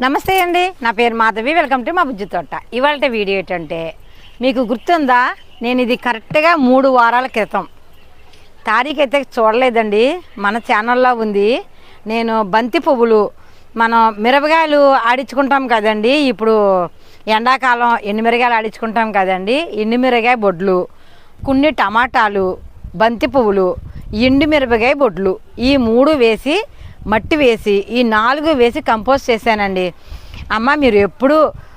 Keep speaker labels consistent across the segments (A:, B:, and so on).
A: నమస్తే అండి. నా పేరు మాధవి. వెల్కమ్ టు మా బుజ్జి తోట. ఇవాళ వీడియో ఏంటంటే మీకు గుర్తుందా? నేను ఇది కరెక్ట్గా మూడు వారాల క్రితం. తారీఖు అయితే చూడలేదండి. మన ఛానల్లో ఉంది. నేను బంతి పువ్వులు మనం మిరపకాయలు ఆడించుకుంటాం కదండి. ఇప్పుడు ఎండాకాలం ఎండు మిరగాయలు ఆడించుకుంటాం కదండి. ఎండు మిరగాయ బొడ్లు కొన్ని టమాటాలు బంతి పువ్వులు ఎండు మిరపకాయ బొడ్లు. ఈ మూడు వేసి మట్టి వేసి ఈ నాలుగు వేసి కంపోస్ట్ చేశానండి. అమ్మ మీరు ఎప్పుడు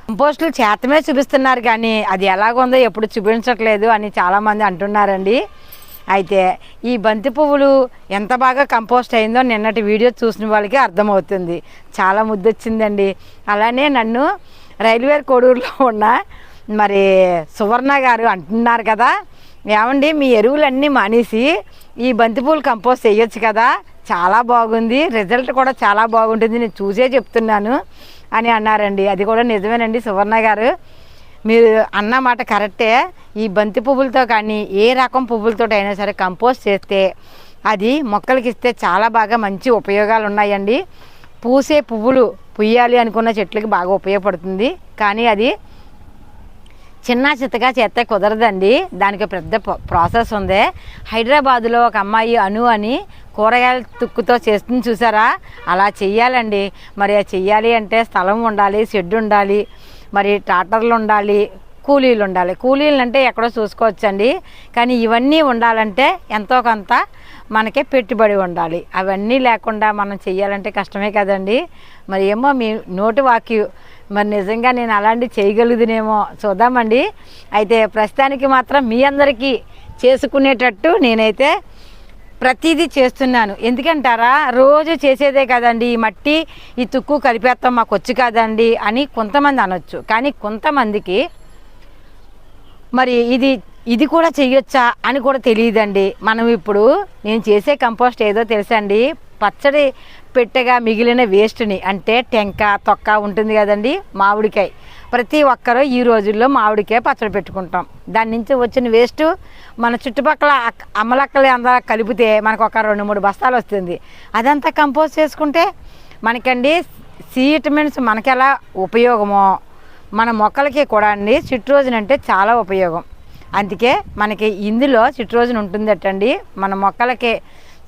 A: కంపోస్టులు చేతమే చూపిస్తున్నారు కానీ అది ఎలాగుందో ఎప్పుడు చూపించట్లేదు అని చాలామంది అంటున్నారండి. అయితే ఈ బంతి పువ్వులు ఎంత బాగా కంపోస్ట్ అయిందో నిన్నటి వీడియో చూసిన వాళ్ళకి అర్థమవుతుంది. చాలా ముద్దొచ్చిందండి. అలానే నన్ను రైల్వే కోడూరులో ఉన్న మరి సువర్ణ గారు అంటున్నారు కదా ఏమండి మీ ఎరువులన్నీ మానేసి ఈ బంతిపూలు కంపోస్ట్ చేయొచ్చు కదా? చాలా బాగుంది. రిజల్ట్ కూడా చాలా బాగుంటుంది. నేను చూసే చెప్తున్నాను అని అన్నారండి. అది కూడా నిజమేనండి సువర్ణ గారు. మీరు అన్న మాట కరెక్టే. ఈ బంతి పువ్వులతో కానీ ఏ రకం పువ్వులతో అయినా సరే కంపోస్ట్ చేస్తే అది మొక్కలకి ఇస్తే చాలా బాగా మంచి ఉపయోగాలు ఉన్నాయండి పూసే పువ్వులు పుయ్యాలి అనుకున్న చెట్లకి బాగా ఉపయోగపడుతుంది. కానీ అది చిన్న చిత్తగా చేస్తే కుదరదండి. దానికి పెద్ద ప్రాసెస్ ఉంది. హైదరాబాదులో ఒక అమ్మాయి అను అని కూరగాయల తుక్కుతో చేస్తుంది చూసారా? అలా చెయ్యాలండి. మరి అది చెయ్యాలి అంటే స్థలం ఉండాలి షెడ్ ఉండాలి మరి ట్రాక్టర్లు ఉండాలి కూలీలు ఉండాలి. కూలీలు అంటే ఎక్కడో చూసుకోవచ్చండి. కానీ ఇవన్నీ ఉండాలంటే ఎంతో కొంత మనకే పెట్టుబడి ఉండాలి. అవన్నీ లేకుండా మనం చెయ్యాలంటే కష్టమే కదండి. మరి ఏమో మీ నోటి వాక్యు మరి నిజంగా నేను అలాంటివి చేయగలుగుదునేమో చూద్దామండి. అయితే ప్రస్తుతానికి మాత్రం మీ అందరికీ చేసుకునేటట్టు నేనైతే ప్రతిదీ చేస్తున్నాను. ఎందుకంటారా? రోజు చేసేదే కదండి. ఈ మట్టి ఈ తుక్కు కలిపేస్తాం మాకు వచ్చి కదండి అని కొంతమంది అనొచ్చు. కానీ కొంతమందికి మరి ఇది ఇది కూడా చెయ్యొచ్చా అని కూడా తెలియదండి. మనం ఇప్పుడు నేను చేసే కంపోస్ట్ ఏదో తెలుసండి. పచ్చడి పెట్టగా మిగిలిన వేస్ట్ని అంటే టెంక తొక్క ఉంటుంది కదండి మామిడికాయ. ప్రతి ఒక్కరూ ఈ రోజుల్లో మామిడికాయ పచ్చడి పెట్టుకుంటాం. దాని నుంచి వచ్చిన వేస్ట్ మన చుట్టుపక్కల అక్- అమ్మలక్కలు అందరూ కలిపితే మనకు ఒక రెండు మూడు బస్తాలు వస్తుంది. అదంతా కంపోజ్ చేసుకుంటే మనకండి సి విటమిన్స్ ఉపయోగమో మన మొక్కలకి కూడా అండి సిట్రోజన్ అంటే చాలా ఉపయోగం. అందుకే మనకి ఇందులో సిట్రోజన్ ఉంటుందటండి మన మొక్కలకి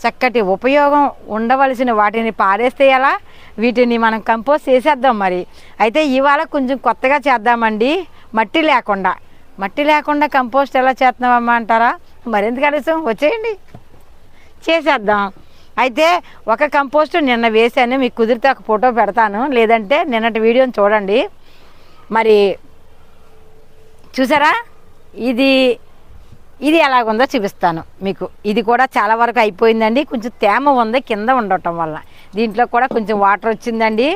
A: చక్కటి ఉపయోగం ఉండవలసిన వాటిని పారేస్తే ఎలా? వీటిని మనం కంపోజ్ చేసేద్దాం మరి. అయితే ఇవాళ కొంచెం కొత్తగా చేద్దామండి. మట్టి లేకుండా. మట్టి లేకుండా కంపోస్ట్ ఎలా చేస్తున్నామమ్మా అంటారా? మరెందుకు ఆలస్యం వచ్చేయండి. చేసేద్దాం. అయితే ఒక కంపోస్ట్ నిన్న వేసాను మీకు కుదిరితే ఒక ఫోటో పెడతాను. లేదంటే నిన్నటి వీడియోని చూడండి. మరి చూసారా? ఇది ఇది ఎలాగుందో చూపిస్తాను మీకు. ఇది కూడా చాలా వరకు అయిపోయిందండి. కొంచెం తేమ ఉంది కింద ఉండటం వల్ల. దీంట్లో కూడా కొంచెం వాటర్ వచ్చిందండి.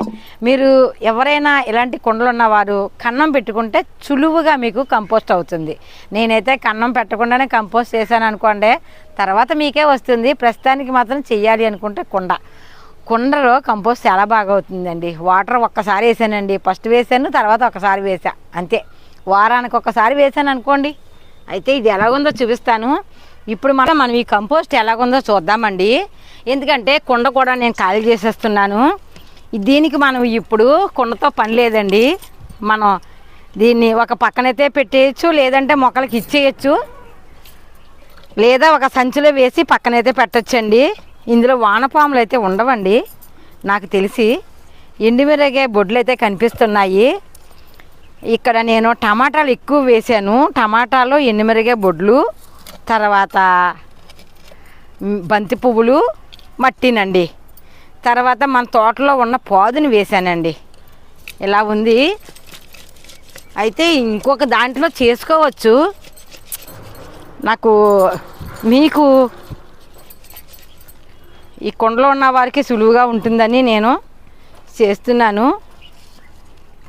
A: మీరు ఎవరైనా ఇలాంటి కుండలు ఉన్నవారు కన్నం పెట్టుకుంటే చులువుగా మీకు కంపోస్ట్ అవుతుంది. నేనైతే కన్నం పెట్టకుండానే కంపోస్ట్ చేశాను అనుకోండి తర్వాత మీకే వస్తుంది. ప్రస్తుతానికి మాత్రం చెయ్యాలి అనుకుంటే కుండ. కుండలో కంపోస్ట్ చాలా బాగా అవుతుందండి. వాటర్ ఒక్కసారి వేసానండి. ఫస్ట్ వేసాను తర్వాత ఒకసారి వేసా. అంతే. వారానికి ఒకసారి వేసాను అనుకోండి అయితే ఇది ఎలాగుందో చూపిస్తాను. ఇప్పుడు మనం మనం ఈ కంపోస్ట్ ఎలాగుందో చూద్దామండి. ఎందుకంటే కుండ కూడా నేను ఖాళీ చేసేస్తున్నాను. దీనికి మనం ఇప్పుడు కుండతో పని లేదండి. మనం దీన్ని ఒక పక్కనైతే పెట్టేయచ్చు లేదంటే మొక్కలకి ఇచ్చేయచ్చు. లేదా ఒక సంచిలో వేసి పక్కనైతే పెట్టొచ్చండి. ఇందులో వానపాములు అయితే ఉండవండి నాకు తెలిసి. ఎండుమిరగాయ బొడ్లు అయితే కనిపిస్తున్నాయి. ఇక్కడ నేను టమాటాలు ఎక్కువ వేసాను. టమాటాలు ఎండుమిరగాయ బొడ్లు తర్వాత బంతి పువ్వులు మట్టినండి. తర్వాత మన తోటలో ఉన్న పాదుని వేసానండి. ఇలా ఉంది. అయితే ఇంకొక దాంట్లో చేసుకోవచ్చు. నాకు మీకు ఈ కొండలో ఉన్న వారికి సులువుగా ఉంటుందని నేను చేస్తున్నాను.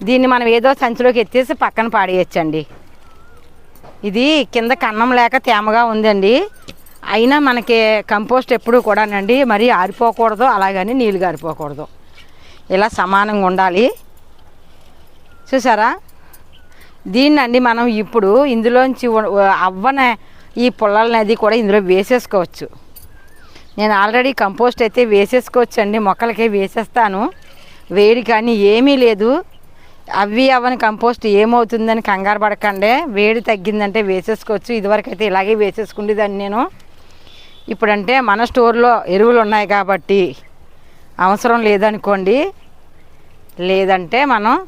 A: దీన్ని మనం ఏదో సంచిలోకి ఎత్తేసి పక్కన పాడేయచ్చండి. ఇది కింద కన్నం లేక తేమగా ఉందండి. అయినా మనకి కంపోస్ట్ ఎప్పుడు కూడానండి మరీ ఆరిపోకూడదు అలాగని నీళ్ళు గారిపోకూడదు. ఇలా సమానంగా ఉండాలి. చూసారా? దీన్నండి మనం ఇప్పుడు ఇందులోంచి అవ్వన ఈ పుల్లలనేది కూడా ఇందులో వేసేసుకోవచ్చు. నేను ఆల్రెడీ కంపోస్ట్ అయితే వేసేసుకోవచ్చు అండి మొక్కలకే వేసేస్తాను. వేడి కానీ ఏమీ లేదు. అవి అవని కంపోస్ట్ ఏమవుతుందని కంగారు పడకండి. వేడి తగ్గిందంటే వేసేసుకోవచ్చు. ఇదివరకు అయితే ఇలాగే వేసేసుకుండేదాన్ని నేను. ఇప్పుడంటే మన స్టోర్లో ఎరువులు ఉన్నాయి కాబట్టి అవసరం లేదనుకోండి. లేదంటే మనం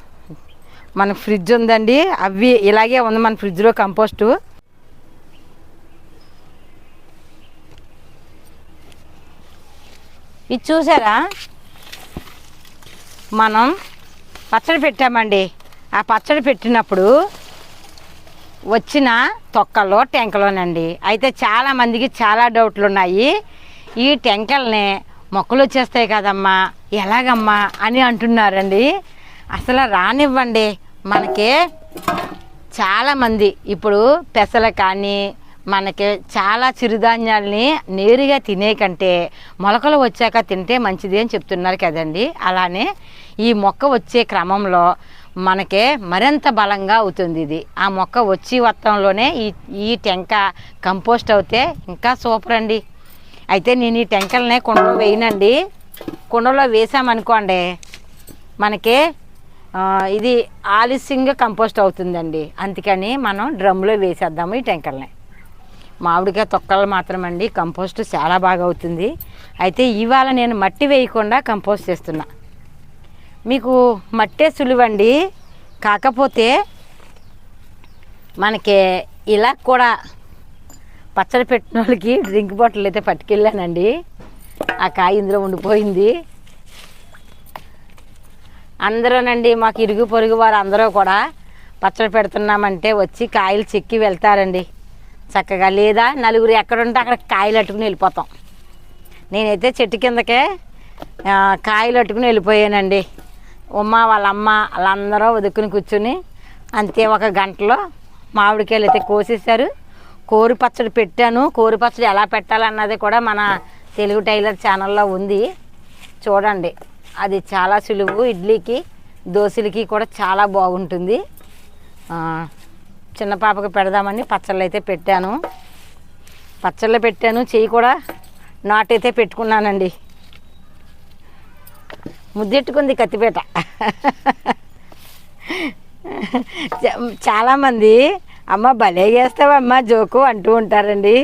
A: మన ఫ్రిడ్జ్ ఉందండి. అవి ఇలాగే ఉంది మన ఫ్రిడ్జ్లో కంపోస్టు. ఇది చూసారా? మనం పచ్చడి పెట్టామండి. ఆ పచ్చడి పెట్టినప్పుడు వచ్చిన తొక్కలో టెంకలోనండి. అయితే చాలా మందికి చాలా డౌట్లు ఉన్నాయి ఈ టెంకల్ని మొక్కలు వచ్చేస్తాయి కదమ్మా ఎలాగమ్మా అని అంటున్నారండి. అసలు రానివ్వండి. మనకి చాలామంది ఇప్పుడు పెసలు కానీ మనకి చాలా చిరుధాన్యాల్ని నేరుగా తినే కంటే మొలకలు వచ్చాక తింటే మంచిది అని చెప్తున్నారు కదండి. అలానే ఈ మొక్క వచ్చే క్రమంలో మనకే మరింత బలంగా అవుతుంది ఇది. ఆ మొక్క వచ్చి వత్తంలోనే ఈ ఈ టెంక కంపోస్ట్ అవుతే ఇంకా సూపర్ అండి. అయితే నేను ఈ టెంకల్ని కుండలో వేయనండి. కుండలో వేసామనుకోండి మనకి ఇది ఆలస్యంగా కంపోస్ట్ అవుతుందండి. అందుకని మనం డ్రమ్లో వేసేద్దాము ఈ టెంకల్ని. మామిడికాయ తొక్కలు మాత్రమండి. కంపోస్ట్ చాలా బాగా అవుతుంది. అయితే ఇవాళ నేను మట్టి వేయకుండా కంపోస్ట్ చేస్తున్నా. మీకు మట్టే సులువండి. కాకపోతే మనకి ఇలా కూడా పచ్చడి పెట్టిన వాళ్ళకి డ్రింక్ బాటిల్ అయితే పట్టుకెళ్ళానండి. ఆ కాయ ఇందులో ఉండిపోయింది. అందరూనండి మాకు ఇరుగు పొరుగు వారు అందరూ కూడా పచ్చడి పెడుతున్నామంటే వచ్చి కాయలు చెక్కి వెళ్తారండి. చక్కగా లేదా నలుగురు ఎక్కడుంటే అక్కడ కాయలు అట్టుకుని వెళ్ళిపోతాం. నేనైతే చెట్టు కిందకే కాయలు అట్టుకుని వెళ్ళిపోయానండి. ఉమ్మ వాళ్ళ అమ్మ వాళ్ళందరూ వదుకుని కూర్చుని అంతే ఒక గంటలో మామిడికాయలు అయితే కోసేశారు. కోరి పచ్చడి పెట్టాను. కోరి పచ్చడి ఎలా పెట్టాలన్నది కూడా మన తెలుగు టైలర్ ఛానల్లో ఉంది. చూడండి అది చాలా సులువు. ఇడ్లీకి దోశలకి కూడా చాలా బాగుంటుంది. చిన్న పాపకు పెడదామని పచ్చళ్ళు అయితే పెట్టాను. పచ్చళ్ళు పెట్టాను. చెయ్యి కూడా నాటైతే పెట్టుకున్నానండి. ముద్దెట్టుకుంది కత్తిపేట. చాలామంది అమ్మ భలే చేస్తావమ్మ జోకు అంటూ ఉంటారండి.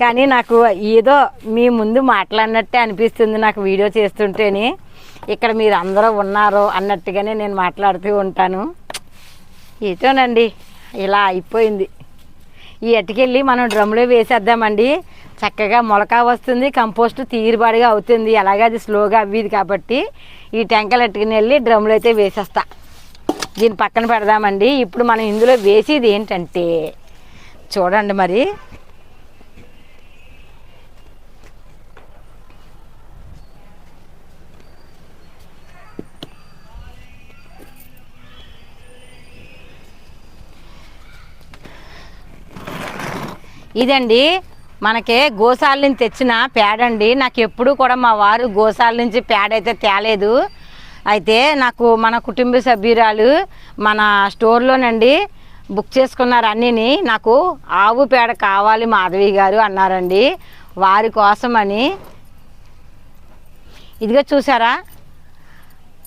A: కానీ నాకు ఏదో మీ ముందు మాట్లాడినట్టే అనిపిస్తుంది నాకు వీడియో చేస్తుంటేనే. ఇక్కడ మీరు అందరూ ఉన్నారు అన్నట్టుగానే నేను మాట్లాడుతూ ఉంటాను. ఏటోనండి. ఇలా అయిపోయింది. ఈ అట్టుకెళ్ళి మనం డ్రమ్లో వేసేద్దామండి. చక్కగా మొలక వస్తుంది కంపోస్ట్ తీరుబాటుగా అవుతుంది. అలాగే అది స్లోగా అవ్వేది కాబట్టి ఈ టెంకలు అట్టుకుని వెళ్ళి డ్రమ్లో అయితే వేసేస్తా. దీని పక్కన పెడదామండి. ఇప్పుడు మనం ఇందులో వేసేది ఏంటంటే చూడండి మరి. ఇదండి మనకి గోశాల నుంచి తెచ్చిన పేడ అండి. నాకు ఎప్పుడూ కూడా మా వారు గోశాల నుంచి పేడ అయితే తేలేదు. అయితే నాకు మన కుటుంబ సభ్యురాలు మన స్టోర్లోనండి బుక్ చేసుకున్నారు అన్నీని. నాకు ఆవు పేడ కావాలి మాధవి గారు అన్నారండి. వారి కోసమని. ఇదిగో చూసారా?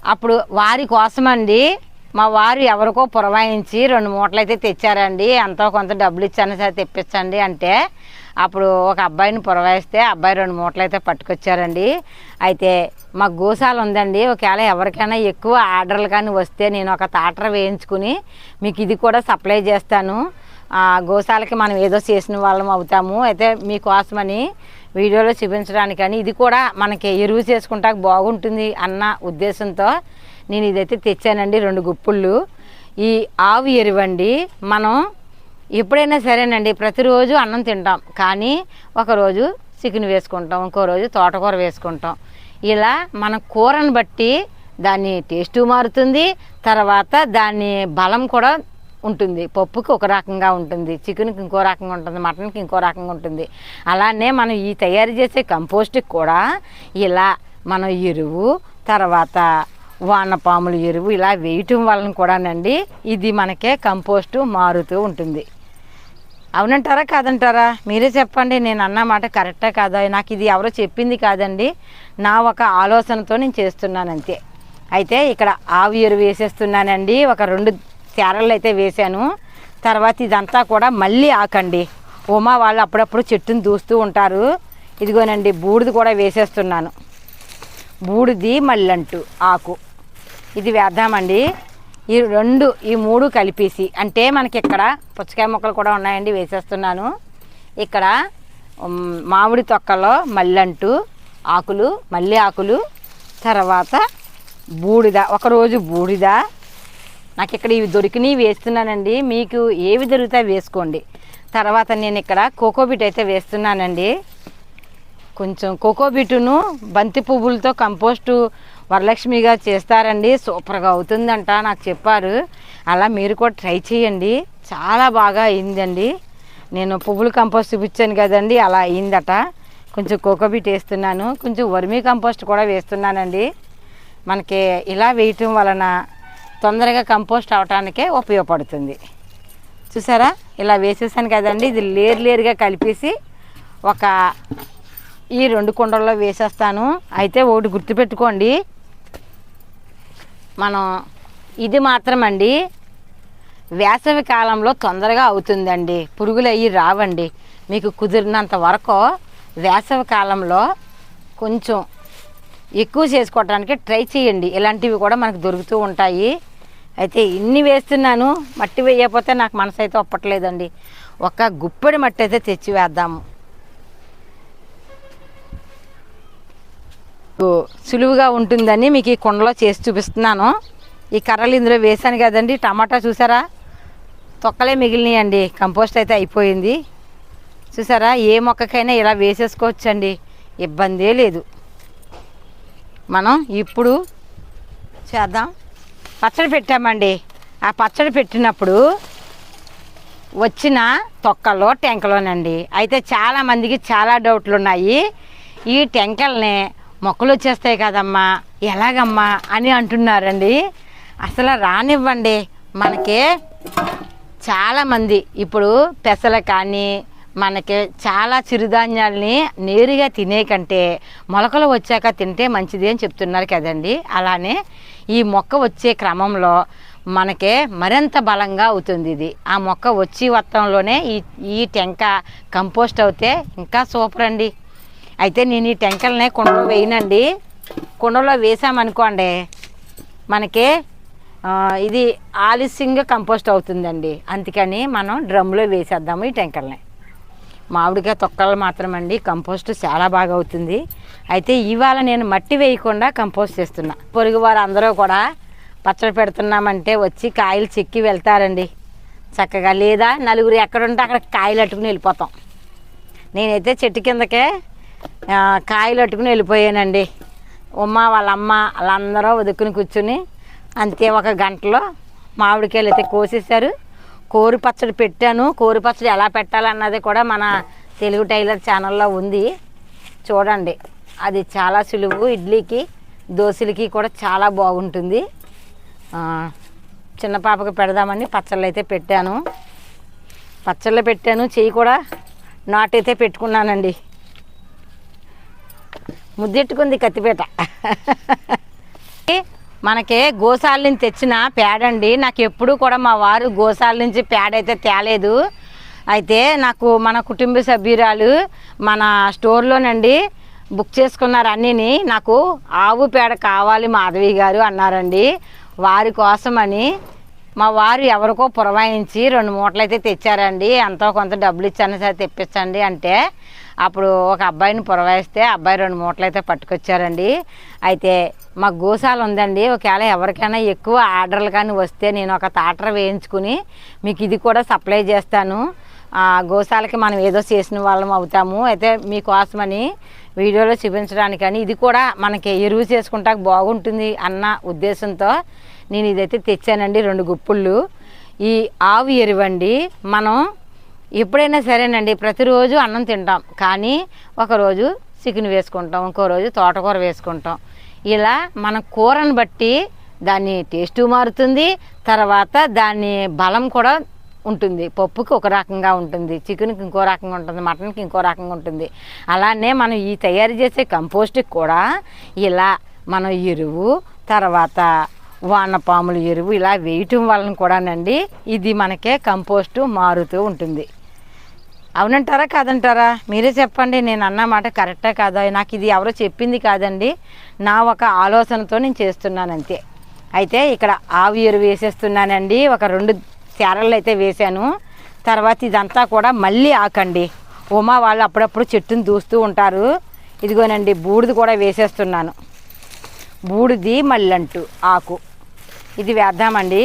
A: అప్పుడు వారి కోసమండి మా వారు ఎవరికో పురవాయించి రెండు మూటలు అయితే తెచ్చారండి. ఎంతో కొంత డబ్బులు ఇచ్చాను సరే తెప్పించండి అంటే అప్పుడు ఒక అబ్బాయిని పురవాయిస్తే అబ్బాయి రెండు మూటలు అయితే పట్టుకొచ్చారండి. అయితే మా గోశాల ఉందండి. ఒకవేళ ఎవరికైనా ఎక్కువ ఆర్డర్లు కానీ వస్తే నేను ఒక తాటర వేయించుకుని మీకు ఇది కూడా సప్లై చేస్తాను. ఆ గోశాలకి మనం ఏదో చేసిన వాళ్ళం అవుతాము. అయితే మీకోసమని వీడియోలో చూపించడానికని ఇది కూడా మనకి ఎరువు చేసుకుంటా బాగుంటుంది అన్న ఉద్దేశంతో నేను ఇదైతే తెచ్చానండి రెండు గుప్పుళ్ళు ఈ ఆవు ఎరువండి మనం ఎప్పుడైనా సరేనండి ప్రతిరోజు అన్నం తింటాం. కానీ ఒకరోజు చికెన్ వేసుకుంటాం ఇంకో రోజు తోటకూర వేసుకుంటాం. ఇలా మన కూరను బట్టి దాని టేస్టు మారుతుంది తర్వాత దాని బలం కూడా ఉంటుంది. పప్పుకి ఒక రకంగా ఉంటుంది చికెన్కి ఇంకో రకంగా ఉంటుంది మటన్కి ఇంకో రకంగా ఉంటుంది. అలానే మనం ఈ తయారు చేసే కంపోస్ట్కి కూడా ఇలా మనం ఎరువు తర్వాత వానపాముల ఎరువు ఇలా వేయటం వలన కూడానండి ఇది మనకే కంపోస్టు మారుతూ ఉంటుంది. అవునంటారా కాదంటారా? మీరే చెప్పండి నేను అన్నమాట కరెక్టా కాదా? నాకు ఇది ఎవరో చెప్పింది కాదండి. నా ఒక ఆలోచనతో నేను చేస్తున్నాను అంతే. అయితే ఇక్కడ ఆవు ఎరువు వేసేస్తున్నానండి. ఒక రెండు తేరలు అయితే వేశాను. తర్వాత ఇదంతా కూడా మళ్ళీ ఆకండి. ఉమా వాళ్ళు అప్పుడప్పుడు చెట్టుని దూస్తూ ఉంటారు. ఇదిగోనండి బూడిది కూడా వేసేస్తున్నాను. బూడిది మళ్ళంటు ఆకు. ఇది వేద్దామండి. ఈ రెండు ఈ మూడు కలిపేసి అంటే మనకి ఇక్కడ పుచ్చకాయ మొక్కలు కూడా ఉన్నాయండి వేసేస్తున్నాను. ఇక్కడ మామిడి తొక్కలో మల్లెంటు ఆకులు మల్లె ఆకులు తర్వాత బూడిద ఒకరోజు బూడిద. నాకు ఇక్కడ ఇవి దొరికినవి వేస్తున్నానండి. మీకు ఏవి దొరికితే వేసుకోండి. తర్వాత నేను ఇక్కడ కోకోబీట్ అయితే వేస్తున్నానండి. కొంచెం కోకోబీటును బంతి పువ్వులతో కంపోస్టు వరలక్ష్మిగా చేస్తారండి. సూపర్గా అవుతుందంట నాకు చెప్పారు. అలా మీరు కూడా ట్రై చేయండి. చాలా బాగా అయిందండి. నేను పువ్వులు కంపోస్ట్ చూపించాను కదండి అలా అయిందట. కొంచెం కోకోబీట్ వేస్తున్నాను. కొంచెం వర్మీ కంపోస్ట్ కూడా వేస్తున్నానండి. మనకి ఇలా వేయటం వలన తొందరగా కంపోస్ట్ అవటానికే ఉపయోగపడుతుంది. చూసారా? ఇలా వేసేసాను కదండి. ఇది లేరు లేరుగా కలిపేసి ఒక ఈ రెండు కుండల్లో వేసేస్తాను. అయితే ఒకటి గుర్తుపెట్టుకోండి. మనం ఇది మాత్రం అండి వేసవి కాలంలో తొందరగా అవుతుందండి. పురుగులు అయ్యి రావండి. మీకు కుదిరినంత వరకు వేసవి కాలంలో కొంచెం ఎక్కువ చేసుకోవడానికి ట్రై చేయండి. ఇలాంటివి కూడా మనకు దొరుకుతూ ఉంటాయి. అయితే ఇన్ని వేస్తున్నాను. మట్టి వేయకపోతే నాకు మనసు అయితే ఒప్పట్లేదండి. ఒక గుప్పెడి మట్టి అయితే తెచ్చి వేద్దాము. సులువుగా ఉంటుందని మీకు ఈ కుండలో చేసి చూపిస్తున్నాను. ఈ కర్రలు ఇందులో వేసాను కదండి. టమాటా చూసారా? తొక్కలే మిగిలినాయండి. కంపోస్ట్ అయితే అయిపోయింది. చూసారా? ఏ మొక్కకైనా ఇలా వేసేసుకోవచ్చండి. ఇబ్బందే లేదు. మనం ఇప్పుడు చేద్దాం. పచ్చడి పెట్టామండి. ఆ పచ్చడి పెట్టినప్పుడు వచ్చిన తొక్కలో టెంకలోనండి. అయితే చాలా మందికి చాలా డౌట్లు ఉన్నాయి ఈ టెంకల్ని మొక్కలు వచ్చేస్తాయి కదమ్మా. ఎలాగమ్మా అని అంటున్నారండి. అసలు రానివ్వండి. మనకి చాలామంది ఇప్పుడు పెసలు కానీ మనకి చాలా చిరుధాన్యాలని నేరుగా తినే కంటే మొలకలు వచ్చాక తింటే మంచిది అని చెప్తున్నారు కదండి. అలానే ఈ మొక్క వచ్చే క్రమంలో మనకే మరింత బలంగా అవుతుంది ఇది. ఆ మొక్క వచ్చి వత్తంలోనే ఈ ఈ టెంక కంపోస్ట్ అవుతే ఇంకా సూపర్ అండి. అయితే నేను ఈ టెంకల్ని కుండలో వేయనండి. కుండలో వేసామనుకోండి మనకి ఇది ఆలస్యంగా కంపోస్ట్ అవుతుందండి. అందుకని మనం డ్రమ్లో వేసేద్దాము ఈ టెంకల్ని. మామిడికాయ తొక్కలు మాత్రమండి కంపోస్ట్ చాలా బాగా అవుతుంది. అయితే ఇవాళ నేను మట్టి వేయకుండా కంపోస్ట్ చేస్తున్నా. పొరుగు వారు అందరూ కూడా పచ్చడి పెడుతున్నామంటే వచ్చి కాయలు చెక్కి వెళ్తారండి. చక్కగా లేదా నలుగురు ఎక్కడుంటే అక్కడ కాయలు అట్టుకుని వెళ్ళిపోతాం. నేనైతే చెట్టు కిందకే కాయలు అట్టుకుని వెళ్ళిపోయానండి. ఉమ్మ వాళ్ళ అమ్మ వాళ్ళందరూ వదుక్కుని కూర్చుని అంతే ఒక గంటలో మామిడికాయలు అయితే కోసేశారు. కోరి పచ్చడి పెట్టాను. కోరి పచ్చడి ఎలా పెట్టాలన్నది కూడా మన తెలుగు టైలర్ ఛానల్లో ఉంది. చూడండి అది చాలా సులువు. ఇడ్లీకి దోశలకి కూడా చాలా బాగుంటుంది. చిన్న పాపకు పెడదామని పచ్చళ్ళు అయితే పెట్టాను. పచ్చళ్ళు పెట్టాను. చెయ్యి కూడా నాటైతే పెట్టుకున్నానండి. ముద్దెట్టుకుంది కత్తిపేట. మనకి గోసాల నుంచి తెచ్చిన పేడ అండి. నాకు ఎప్పుడు కూడా మా వారు గోశాల నుంచి పేడ అయితే తేలేదు. అయితే నాకు మన కుటుంబ సభ్యురాలు మన స్టోర్లోనండి బుక్ చేసుకున్నారు అన్నీని. నాకు ఆవు పేడ కావాలి మాధవి గారు అన్నారండి. వారి కోసమని మా వారు ఎవరికో పురవాయించి రెండు మూటలు అయితే తెచ్చారండి. ఎంతో కొంత డబ్బులు ఇచ్చాను సరే తెప్పించండి అంటే అప్పుడు ఒక అబ్బాయిని పురవాయిస్తే అబ్బాయి రెండు మూటలు అయితే పట్టుకొచ్చారండి. అయితే మా గోశాల ఉందండి. ఒకవేళ ఎవరికైనా ఎక్కువ ఆర్డర్లు కానీ వస్తే నేను ఒక తాటర వేయించుకుని మీకు ఇది కూడా సప్లై చేస్తాను. ఆ గోశాలకి మనం ఏదో చేసిన వాళ్ళం అవుతాము. అయితే మీకోసమని వీడియోలో చూపించడానికని ఇది కూడా మనకి ఎరువు చేసుకుంటా బాగుంటుంది అన్న ఉద్దేశంతో నేను ఇదైతే తెచ్చానండి రెండు గుప్పుళ్ళు. ఈ ఆవు ఎరువండి మనం ఎప్పుడైనా సరేనండి ప్రతిరోజు అన్నం తింటాం కానీ ఒకరోజు చికెన్ వేసుకుంటాం ఇంకో రోజు తోటకూర వేసుకుంటాం. ఇలా మన కూరను బట్టి దాని టేస్ట్ మారుతుంది తర్వాత దాని బలం కూడా ఉంటుంది. పప్పుకి ఒక రకంగా ఉంటుంది. చికెన్కి ఇంకో రకంగా ఉంటుంది. మటన్కి ఇంకో రకంగా ఉంటుంది. అలానే మనం ఈ తయారు చేసే కంపోస్ట్కి కూడా ఇలా మనం ఎరువు తర్వాత వానపాముల ఎరువు ఇలా వేయటం వలన కూడానండి ఇది మనకే కంపోస్టు మారుతూ ఉంటుంది. అవునంటారా? కాదంటారా? మీరే చెప్పండి. నేను అన్నమాట కరెక్టే కరెక్టా కాదా? నాకు ఇది ఎవరో చెప్పింది కాదండి. నా ఒక ఆలోచనతో నేను చేస్తున్నాను అంతే అయితే ఇక్కడ ఆవు ఎరువు వేసేస్తున్నానండి. ఒక రెండు తెరలు అయితే వేశాను. తర్వాత ఇదంతా కూడా మళ్ళీ ఆకండి. ఉమా వాళ్ళు అప్పుడప్పుడు చెట్టుని దూస్తూ ఉంటారు. ఇదిగోనండి బూడిది కూడా వేసేస్తున్నాను. బూడిది మల్లంటు ఆకు. ఇది వేద్దామండి.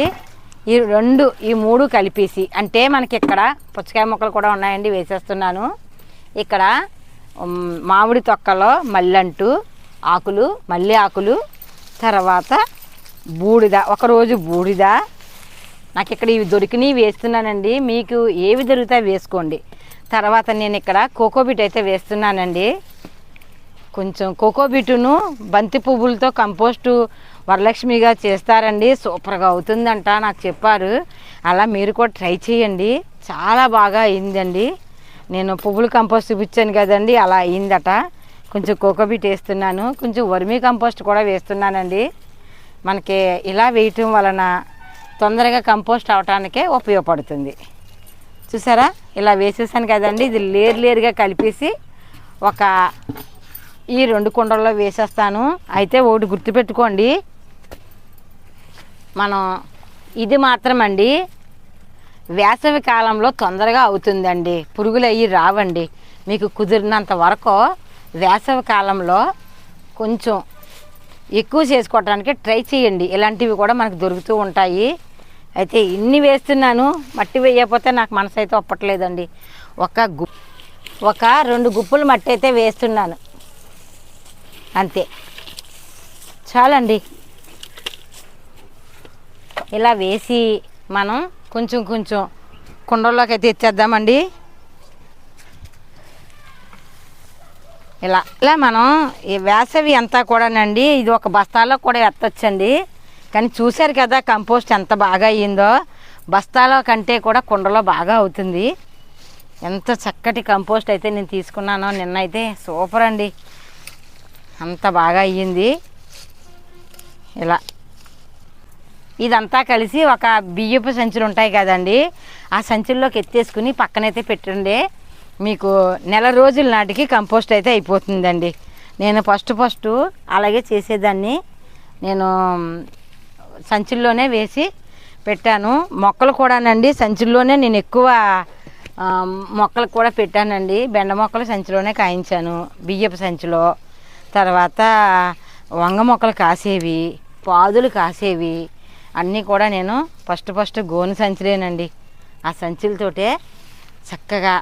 A: ఈ రెండు ఈ మూడు కలిపేసి అంటే మనకి ఇక్కడ పుచ్చకాయ మొక్కలు కూడా ఉన్నాయండి వేసేస్తున్నాను. ఇక్కడ మామిడి తొక్కలో మల్లంటు ఆకులు మల్లె ఆకులు తర్వాత బూడిద ఒకరోజు బూడిద నాకు ఇక్కడ ఇవి దొరికినవి వేస్తున్నానండి. మీకు ఏవి దొరుకుతాయి వేసుకోండి. తర్వాత నేను ఇక్కడ కోకోబీట్ అయితే వేస్తున్నానండి. కొంచెం కోకోబీటును బంతి పువ్వులతో కంపోస్టు వరలక్ష్మిగా చేస్తారండి. సూపర్గా అవుతుందంట నాకు చెప్పారు. అలా మీరు కూడా ట్రై చేయండి. చాలా బాగా అయిందండి. నేను పువ్వులు కంపోస్ట్ చూపించాను కదండి అలా అయిందట. కొంచెం కోకోబీట్ వేస్తున్నాను. కొంచెం వర్మీ కంపోస్ట్ కూడా వేస్తున్నానండి. మనకి ఇలా వేయటం వలన తొందరగా కంపోస్ట్ అవటానికే ఉపయోగపడుతుంది. చూసారా? ఇలా వేసేసాను కదండి. ఇది లేరు లేరుగా కలిపేసి ఒక ఈ రెండు కుండల్లో వేసేస్తాను. అయితే ఒకటి గుర్తుపెట్టుకోండి. మనం ఇది మాత్రమండి. వేసవి కాలంలో తొందరగా అవుతుందండి. పురుగులు అయ్యి రావండి. మీకు కుదిరినంత వరకు వేసవి కాలంలో కొంచెం ఎక్కువ చేసుకోవడానికి ట్రై చేయండి. ఇలాంటివి కూడా మనకు దొరుకుతూ ఉంటాయి. అయితే ఇన్ని వేస్తున్నాను మట్టి వేయకపోతే నాకు మనసు అయితే ఒప్పట్లేదండి. ఒక గు ఒక రెండు గుప్పులు మట్టి అయితే వేస్తున్నాను. అంతే. చాలండి. ఇలా వేసి మనం కొంచెం కొంచెం కుండల్లోకి అయితే ఇచ్చేద్దామండి ఇలా ఇలా మనం ఈ వేసవి అంతా కూడానండి ఇది ఒక బస్తాలో కూడా ఎత్తొచ్చండి. కానీ చూశారు కదా కంపోస్ట్ ఎంత బాగా అయ్యిందో? బస్తాలో కంటే కూడా కుండలో బాగా అవుతుంది. ఎంత చక్కటి కంపోస్ట్ అయితే నేను తీసుకున్నానో నిన్న అయితే సూపర్ అండి. అంత బాగా అయ్యింది. ఇలా. ఇదంతా కలిసి ఒక బియ్యపు సంచులు ఉంటాయి కదండి. ఆ సంచుల్లోకి ఎత్తేసుకుని పక్కనైతే పెట్టండి. మీకు నెల రోజుల నాటికి కంపోస్ట్ అయితే అయిపోతుందండి. నేను ఫస్ట్ ఫస్ట్ అలాగే చేసేదాన్ని. నేను సంచుల్లోనే వేసి పెట్టాను. మొక్కలు కూడానండి సంచుల్లోనే నేను ఎక్కువ మొక్కలు కూడా పెట్టానండి. బెండ మొక్కలు సంచిలోనే కాయించాను. బియ్యపు సంచిలో. తర్వాత వంగ మొక్కలు కాసేవి పాదులు కాసేవి. అన్నీ కూడా నేను ఫస్ట్ ఫస్ట్ గోను సంచులేనండి. ఆ సంచులతోటే చక్కగా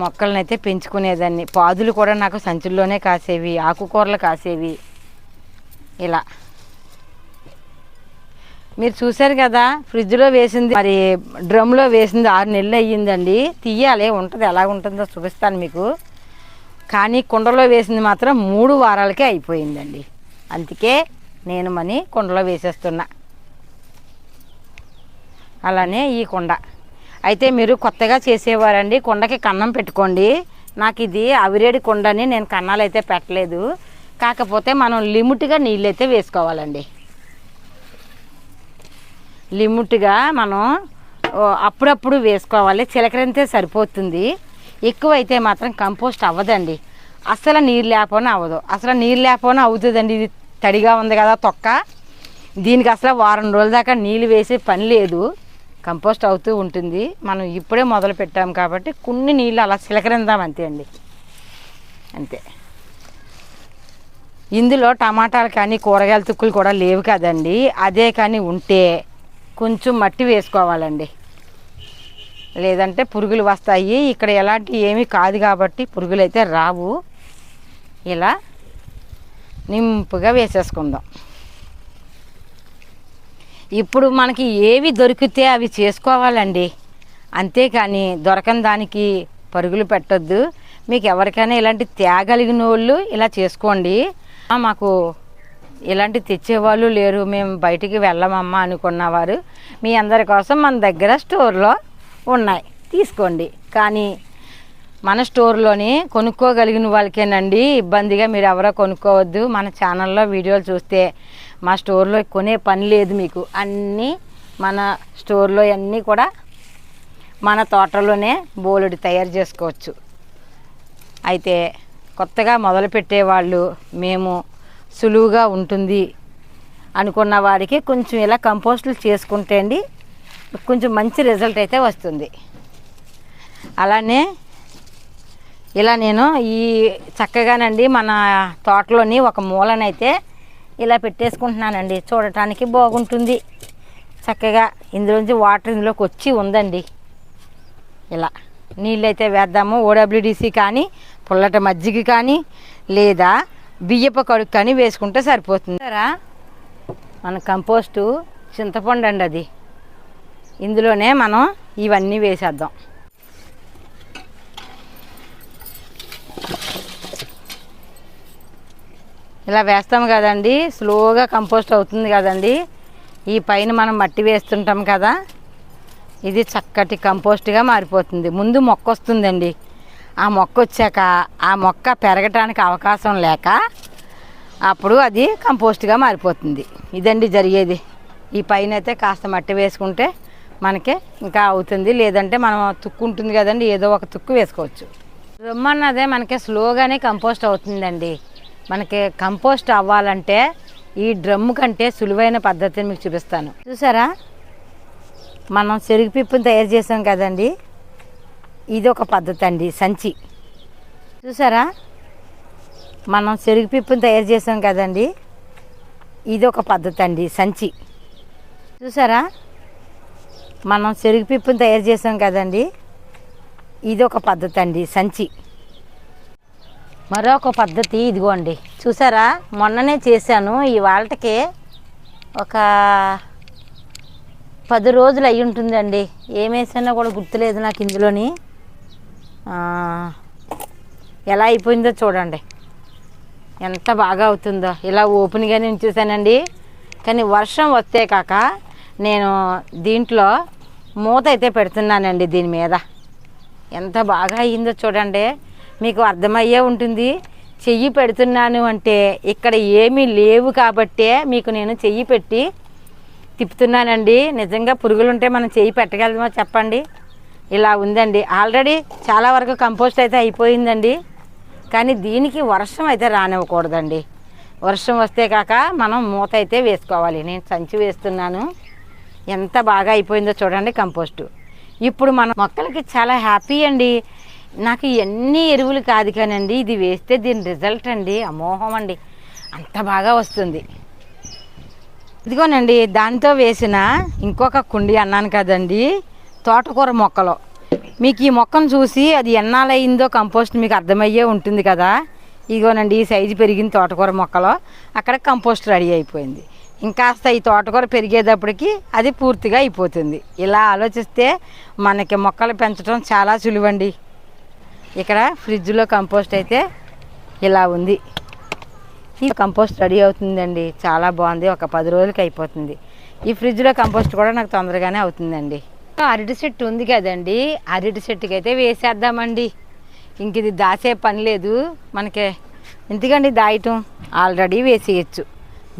A: మొక్కలనైతే పెంచుకునేదాన్ని. పాదులు కూడా నాకు సంచుల్లోనే కాసేవి ఆకుకూరలు కాసేవి. ఇలా. మీరు చూశారు కదా ఫ్రిడ్జ్లో వేసింది మరి డ్రమ్లో వేసింది ఆరు నెలలు అయ్యిందండి. తీయాలి ఉంటుంది ఎలా ఉంటుందో చూపిస్తాను మీకు. కానీ కుండలో వేసింది మాత్రం మూడు వారాలకే అయిపోయిందండి. అందుకే నేను మని కుండలో వేసేస్తున్నా. అలానే ఈ కుండ. అయితే మీరు కొత్తగా చేసేవారండి కుండకి కన్నం పెట్టుకోండి. నాకు ఇది అవిరేడి కుండని నేను కన్నాలైతే పెట్టలేదు. కాకపోతే మనం లిమిట్గా నీళ్ళు అయితే వేసుకోవాలండి. లిమిట్గా మనం అప్పుడప్పుడు వేసుకోవాలి. చిలకరంతే సరిపోతుంది. ఎక్కువైతే మాత్రం కంపోస్ట్ అవ్వదండి. అసలు నీరు లేకపోయినా అవ్వదు. అసలు నీరు లేకపోయినా అవుతుందండి. ఇది తడిగా ఉంది కదా తొక్క. దీనికి అసలు వారం రోజుల దాకా నీళ్ళు వేసే పని లేదు. కంపోస్ట్ అవుతూ ఉంటుంది. మనం ఇప్పుడే మొదలు పెట్టాం కాబట్టి కొన్ని నీళ్ళు అలా చిలకరిందాం అంతే అండి. అంతే. ఇందులో టమాటాలు కానీ కూరగాయల తుక్కులు కూడా లేవు కదండి. అదే కానీ ఉంటే కొంచెం మట్టి వేసుకోవాలండి. లేదంటే పురుగులు వస్తాయి. ఇక్కడ ఎలాంటి ఏమీ కాదు కాబట్టి పురుగులు అయితే రావు. ఇలా నింపుగా వేసేసుకుందాం. ఇప్పుడు మనకి ఏవి దొరికితే అవి చేసుకోవాలండి. అంతేకాని దొరకని దానికి పరుగులు పెట్టొద్దు. మీకు ఎవరికైనా ఇలాంటి తేగలిగిన వాళ్ళు ఇలా చేసుకోండి. మాకు ఇలాంటి తెచ్చేవాళ్ళు లేరు. మేము బయటికి వెళ్ళమమ్మా అనుకున్నవారు. మీ అందరి కోసం మన దగ్గర స్టోర్లో ఉన్నాయి. తీసుకోండి. కానీ మన స్టోర్లోని కొనుక్కోగలిగిన వాళ్ళకేనండి. ఇబ్బందిగా మీరు ఎవరో కొనుక్కోవద్దు. మన ఛానల్లో వీడియోలు చూస్తే మా స్టోర్లో కొనే పని లేదు మీకు. అన్నీ మన స్టోర్లో అన్నీ కూడా మన తోటలోనే బోలెడు తయారు చేసుకోవచ్చు. అయితే కొత్తగా మొదలుపెట్టే వాళ్ళు మేము సులువుగా ఉంటుంది అనుకున్న వారికి కొంచెం ఇలా కంపోస్టులు చేసుకుంటే అండి కొంచెం మంచి రిజల్ట్ అయితే వస్తుంది. అలానే ఇలా నేను ఈ చక్కగానండి మన తోటలోని ఒక మూలనైతే ఇలా పెట్టేసుకుంటున్నానండి. చూడటానికి బాగుంటుంది. చక్కగా ఇందులోంచి వాటర్ ఇందులోకి వచ్చి ఉందండి. ఇలా నీళ్ళు అయితే వేద్దాము. ఓడబ్ల్యూడిసి కానీ పుల్లట మజ్జిగ కానీ లేదా బియ్యపు కడుగు కానీ వేసుకుంటే సరిపోతుంది. సరా మన కంపోస్టు చింతపండు అండి అది. ఇందులోనే మనం ఇవన్నీ వేసేద్దాం. ఇలా వేస్తాం కదండి స్లోగా కంపోస్ట్ అవుతుంది కదండి. ఈ పైన మనం మట్టి వేస్తుంటాం కదా ఇది చక్కటి కంపోస్ట్గా మారిపోతుంది. ముందు మొక్క వస్తుందండి ఆ మొక్క వచ్చాక ఆ మొక్క పెరగటానికి అవకాశం లేక అప్పుడు అది కంపోస్ట్గా మారిపోతుంది. ఇదండి జరిగేది. ఈ పైన అయితే కాస్త మట్టి వేసుకుంటే మనకి ఇంకా అవుతుంది. లేదంటే మనం తుక్కు ఉంటుంది కదండి ఏదో ఒక తుక్కు వేసుకోవచ్చు. రొమ్మన్నదే మనకి స్లోగానే కంపోస్ట్ అవుతుందండి. మనకి కంపోస్ట్ అవ్వాలంటే ఈ డ్రమ్ము కంటే సులువైన పద్ధతిని మీకు చూపిస్తాను. చూసారా? మనం చెరుకు పిప్పుని తయారు చేసాం కదండి. ఇది ఒక పద్ధతి అండి సంచి. చూసారా? మనం చెరుకు పిప్పుని తయారు చేసాం కదండి. ఇది ఒక పద్ధతి అండి సంచి. చూసారా? మనం చెరుకు పిప్పుని తయారు చేసాం కదండి. ఇది ఒక పద్ధతి అండి సంచి. మరొక పద్ధతి ఇదిగోండి. చూసారా? మొన్ననే చేశాను ఈ వాళ్ళకి ఒక పది రోజులు అయి ఉంటుందండి ఏం కూడా గుర్తులేదు నాకు ఇందులోని. ఎలా అయిపోయిందో చూడండి. ఎంత బాగా అవుతుందో. ఇలా ఓపెన్గానే ఉంచేసానండి కానీ వర్షం వస్తే కాక నేను దీంట్లో మూత అయితే పెడుతున్నానండి దీని మీద. ఎంత బాగా అయ్యిందో చూడండి. మీకు అర్థమయ్యే ఉంటుంది. చెయ్యి పెడుతున్నాను అంటే ఇక్కడ ఏమీ లేవు కాబట్టే మీకు నేను చెయ్యి పెట్టి తిప్పుతున్నానండి. నిజంగా పురుగులుంటే మనం చెయ్యి పెట్టగలమో చెప్పండి. ఇలా ఉందండి. ఆల్రెడీ చాలా వరకు కంపోస్ట్ అయితే అయిపోయిందండి. కానీ దీనికి వర్షం అయితే రానివ్వకూడదండి. వర్షం వస్తే కాక మనం మూత అయితే వేసుకోవాలి. నేను సంచి వేస్తున్నాను. ఎంత బాగా అయిపోయిందో చూడండి కంపోస్టు ఇప్పుడు మన మొక్కలకి చాలా హ్యాపీ అండి. నాకు ఎన్ని ఎరువులు కాదు కానండి ఇది వేస్తే దీని రిజల్ట్ అండి. అమోహం అండి. అంత బాగా వస్తుంది. ఇదిగోనండి దాంతో వేసిన ఇంకొక కుండి అన్నాను కదండి. తోటకూర మొక్కలు. మీకు ఈ మొక్కను చూసి అది ఎన్నాళ్ళయిందో కంపోస్ట్ మీకు అర్థమయ్యే ఉంటుంది కదా. ఇదిగోనండి ఈ సైజు పెరిగిన తోటకూర మొక్కలు. అక్కడ కంపోస్ట్ రెడీ అయిపోయింది. ఇంకాస్త ఈ తోటకూర పెరిగేటప్పటికి అది పూర్తిగా అయిపోతుంది. ఇలా ఆలోచిస్తే మనకి మొక్కలు పెంచడం చాలా సులువండి. ఇక్కడ ఫ్రిడ్జ్లో కంపోస్ట్ అయితే ఇలా ఉంది. ఈ కంపోస్ట్ రెడీ అవుతుందండి. చాలా బాగుంది. ఒక పది రోజులకి అయిపోతుంది. ఈ ఫ్రిడ్జ్లో కంపోస్ట్ కూడా నాకు తొందరగానే అవుతుందండి. అరటి చెట్టు ఉంది కదండి. అరటి చెట్టుకి అయితే వేసేద్దామండి. ఇంక ఇది దాసే పని లేదు. మనకి ఎందుకండి దాయటం? ఆల్రెడీ వేసేయచ్చు.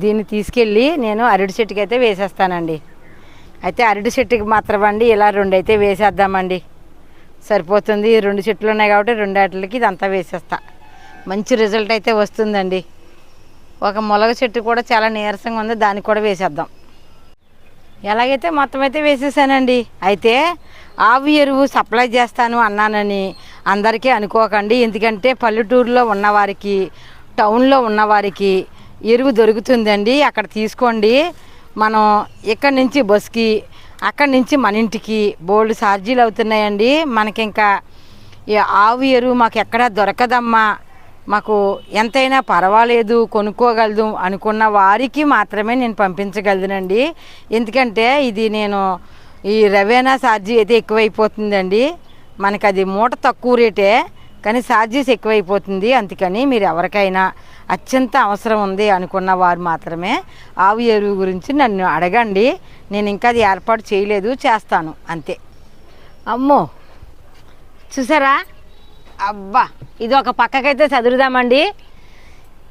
A: దీన్ని తీసుకెళ్ళి నేను అరటి చెట్టుకి అయితే వేసేస్తానండి. అయితే అరటి చెట్టుకి మాత్రం అండి ఇలా రెండు అయితే వేసేద్దామండి. సరిపోతుంది. ఈ రెండు చెట్లు ఉన్నాయి కాబట్టి రెండు వాటికి ఇదంతా వేసేస్తా. మంచి రిజల్ట్ అయితే వస్తుందండి. ఒక మొలగ చెట్టు కూడా చాలా నీరసంగా ఉంది. దానికి కూడా వేసేద్దాం. ఎలాగైతే మొత్తం అయితే వేసేసానండి. అయితే ఆవు ఎరువు సప్లై చేస్తాను అన్నానని అందరికీ అనుకోకండి. ఎందుకంటే పల్లెటూరులో ఉన్నవారికి టౌన్లో ఉన్నవారికి ఎరువు దొరుకుతుందండి. అక్కడ తీసుకోండి. మనం ఇక్కడి నుంచి బస్కి అక్కడి నుంచి మన ఇంటికి బోల్డ్ ఛార్జీలు అవుతున్నాయండి. మనకి ఇంకా ఈ ఆవు ఎరువు మాకు ఎక్కడా దొరకదమ్మా. మాకు ఎంతైనా పర్వాలేదు కొనుక్కోగలదు అనుకున్న వారికి మాత్రమే నేను పంపించగలదునండి. ఎందుకంటే ఇది నేను ఈ రవేనా ఛార్జీ అయితే ఎక్కువైపోతుందండి. మనకి అది మూట తక్కువ రేటే కానీ ఛార్జెస్ ఎక్కువైపోతుంది. అందుకని మీరు ఎవరికైనా అత్యంత అవసరం ఉంది అనుకున్న వారు మాత్రమే ఆవు ఎరువు గురించి నన్ను అడగండి. నేను ఇంకా అది ఏర్పాటు చేయలేదు చేస్తాను. అంతే. అమ్మో! చూసారా? అబ్బా ఇది ఒక పక్కకైతే చదువుదామండి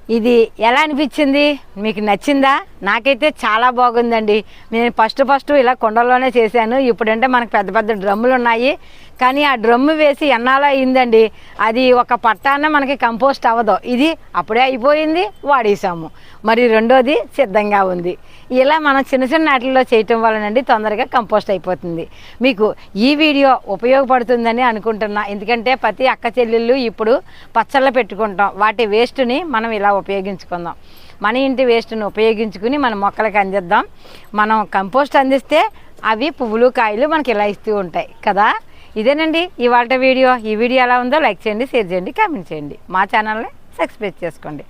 A: ఇది ఎలా అనిపించింది? మీకు నచ్చిందా? నాకైతే చాలా బాగుందండి. నేను ఫస్ట్ ఫస్ట్ ఇలా కుండలోనే చేశాను. ఇప్పుడంటే మనకు పెద్ద పెద్ద డ్రమ్ములు ఉన్నాయి కానీ ఆ డ్రమ్ము వేసి ఎన్నాలో అయిందండి అది ఒక పట్టాన మనకి కంపోస్ట్ అవ్వదు. ఇది అప్పుడే అయిపోయింది వాడేసాము మరి రెండోది సిద్ధంగా ఉంది. ఇలా మనం చిన్న చిన్న వాటిల్లో చేయటం వలనండి తొందరగా కంపోస్ట్ అయిపోతుంది. మీకు ఈ వీడియో ఉపయోగపడుతుందని అనుకుంటున్నా. ఎందుకంటే ప్రతి అక్క చెల్లెళ్ళు ఇప్పుడు పచ్చళ్ళ పెట్టుకుంటాం. వాటి వేస్ట్ని మనం ఇలా ఉపయోగించుకుందాం. మన ఇంటి వేస్ట్ని ఉపయోగించుకుని మన మొక్కలకు అందిద్దాం. మనం కంపోస్ట్ అందిస్తే అవి పువ్వులు కాయలు మనకి ఇలా ఇస్తూ ఉంటాయి. కదా? ఇదేనండి ఇవాళ వీడియో. ఈ వీడియో ఎలా ఉందో లైక్ చేయండి షేర్ చేయండి కామెంట్ చేయండి. మా ఛానల్ని సబ్స్క్రైబ్ చేసుకోండి.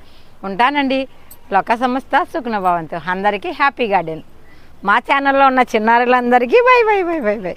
A: ఉంటానండి. లోక సంస్థ సుఖనభవంతు అందరికీ హ్యాపీ గార్డెన్. మా ఛానల్లో ఉన్న చిన్నారులందరికీ bye bye bye bye bye.